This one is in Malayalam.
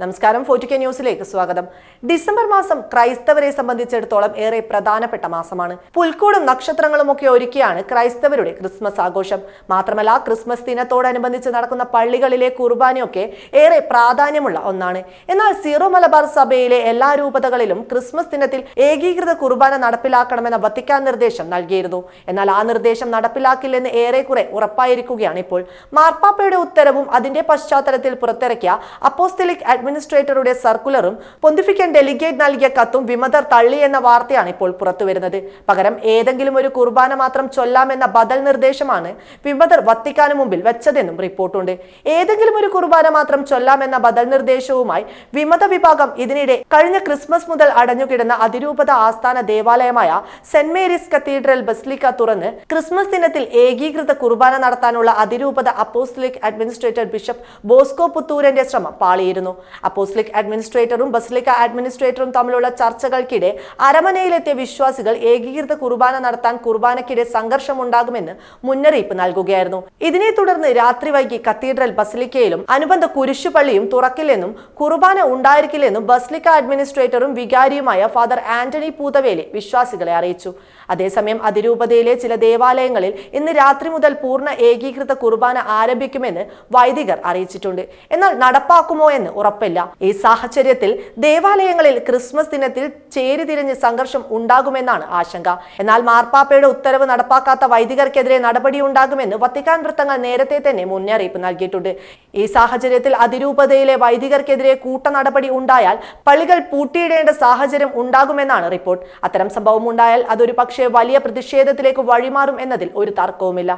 നമസ്കാരം ഫോർട്ടിക്ക ന്യൂസിലേക്ക് സ്വാഗതം. ഡിസംബർ മാസം ക്രൈസ്തവരെ സംബന്ധിച്ചിടത്തോളം ഏറെ പ്രധാനപ്പെട്ട മാസമാണ്. പുൽക്കൂടും നക്ഷത്രങ്ങളും ഒക്കെ ഒരുക്കിയാണ് ക്രൈസ്തവരുടെ ക്രിസ്മസ് ആഘോഷം. മാത്രമല്ല ക്രിസ്മസ് ദിനത്തോടനുബന്ധിച്ച് നടക്കുന്ന പള്ളികളിലെ കുർബാനയൊക്കെ ഏറെ പ്രാധാന്യമുള്ള ഒന്നാണ്. എന്നാൽ സീറോ മലബാർ സഭയിലെ എല്ലാ രൂപതകളിലും ക്രിസ്മസ് ദിനത്തിൽ ഏകീകൃത കുർബാന നടപ്പിലാക്കണമെന്ന വത്തിക്കാൻ നിർദ്ദേശം നൽകിയിരുന്നു. എന്നാൽ ആ നിർദ്ദേശം നടപ്പിലാക്കില്ലെന്ന് ഏറെക്കുറെ ഉറപ്പായിരിക്കുകയാണ് ഇപ്പോൾ. മാർപ്പാപ്പയുടെ ഉത്തരവും അതിന്റെ പശ്ചാത്തലത്തിൽ പുറത്തിറക്കിയ അപ്പോസ്തലിക് അഡ്മിനിസ്ട്രേറ്ററുടെ സർക്കുലറും പൊന്തിഫിക്കൻ ഡെലിഗേറ്റ് നൽകിയ കത്തും വിമതർ തള്ളി എന്ന വാർത്തയാണ് ഇപ്പോൾ പുറത്തുവരുന്നത്. പകരം ഏതെങ്കിലും ഒരു കുർബാന മാത്രം ചൊല്ലാമെന്ന ബദൽ നിർദ്ദേശമാണ് വിമതർ വത്തിക്കാന് മുമ്പിൽ വെച്ചതെന്നും റിപ്പോർട്ടുണ്ട്. ഏതെങ്കിലും ഒരു കുർബാന മാത്രം ചൊല്ലാമെന്ന ബദൽ നിർദ്ദേശവുമായി വിമത വിഭാഗം ഇതിനിടെ കഴിഞ്ഞ ക്രിസ്മസ് മുതൽ അടഞ്ഞുകിടന്ന അതിരൂപത ആസ്ഥാന ദേവാലയമായ സെന്റ് മേരീസ് കത്തീഡ്രൽ ബസ്ലിക്ക തുറന്ന് ക്രിസ്മസ് ദിനത്തിൽ ഏകീകൃത കുർബാന നടത്താനുള്ള അതിരൂപത അപ്പോസ്ലിക് അഡ്മിനിസ്ട്രേറ്റർ ബിഷപ്പ് ബോസ്കോ പുത്തൂരന്റെ ശ്രമം പാളിയിരുന്നു. അപ്പോസ്ലിക് അഡ്മിനിസ്ട്രേറ്ററും ബസ്ലിക്ക അഡ്മിനിസ്ട്രേറ്ററും തമ്മിലുള്ള ചർച്ചകൾക്കിടെ അരമനയിലെത്തിയ വിശ്വാസികൾ ഏകീകൃത കുർബാന നടത്താൻ കുർബാനയ്ക്കിടെ സംഘർഷമുണ്ടാകുമെന്ന് മുന്നറിയിപ്പ് നൽകുകയായിരുന്നു. ഇതിനെ തുടർന്ന് രാത്രി വൈകി കത്തീഡ്രൽ ബസ്ലിക്കയിലും അനുബന്ധ കുരിശുപള്ളിയും തുറക്കില്ലെന്നും കുർബാന ഉണ്ടായിരിക്കില്ലെന്നും ബസ്ലിക്ക അഡ്മിനിസ്ട്രേറ്ററും വികാരിയുമായ ഫാദർ ആന്റണി പൂതവേലി വിശ്വാസികളെ അറിയിച്ചു. അതേസമയം അതിരൂപതയിലെ ചില ദേവാലയങ്ങളിൽ ഇന്ന് രാത്രി മുതൽ പൂർണ ഏകീകൃത കുർബാന ആരംഭിക്കുമെന്ന് വൈദികർ അറിയിച്ചിട്ടുണ്ട്. എന്നാൽ നടപ്പാക്കുമോ എന്ന് ഉറപ്പില്ല ഈ സാഹചര്യത്തിൽ ദേവാലയങ്ങളിൽ ക്രിസ്മസ് ദിനത്തിൽ ചേരിതിരിഞ്ഞ് സംഘർഷം ഉണ്ടാകുമെന്നാണ് ആശങ്ക. എന്നാൽ മാർപ്പാപ്പയുടെ ഉത്തരവ് നടപ്പാക്കാത്ത വൈദികർക്കെതിരെ നടപടി നടപടിയുണ്ടാകുമെന്ന് വത്തിക്കാൻ വൃത്തങ്ങൾ നേരത്തെ തന്നെ മുന്നറിയിപ്പ് നൽകിയിട്ടുണ്ട്. ഈ സാഹചര്യത്തിൽ അതിരൂപതയിലെ വൈദികർക്കെതിരെ കൂട്ട നടപടി ഉണ്ടായാൽ പള്ളികൾ പൂട്ടിയിടേണ്ട സാഹചര്യം ഉണ്ടാകുമെന്നാണ് റിപ്പോർട്ട്. അത്തരം സംഭവം ഉണ്ടായാൽ അതൊരു പക്ഷേ വലിയ പ്രതിഷേധത്തിലേക്ക് വഴിമാറും എന്നതിൽ ഒരു തർക്കവുമില്ല.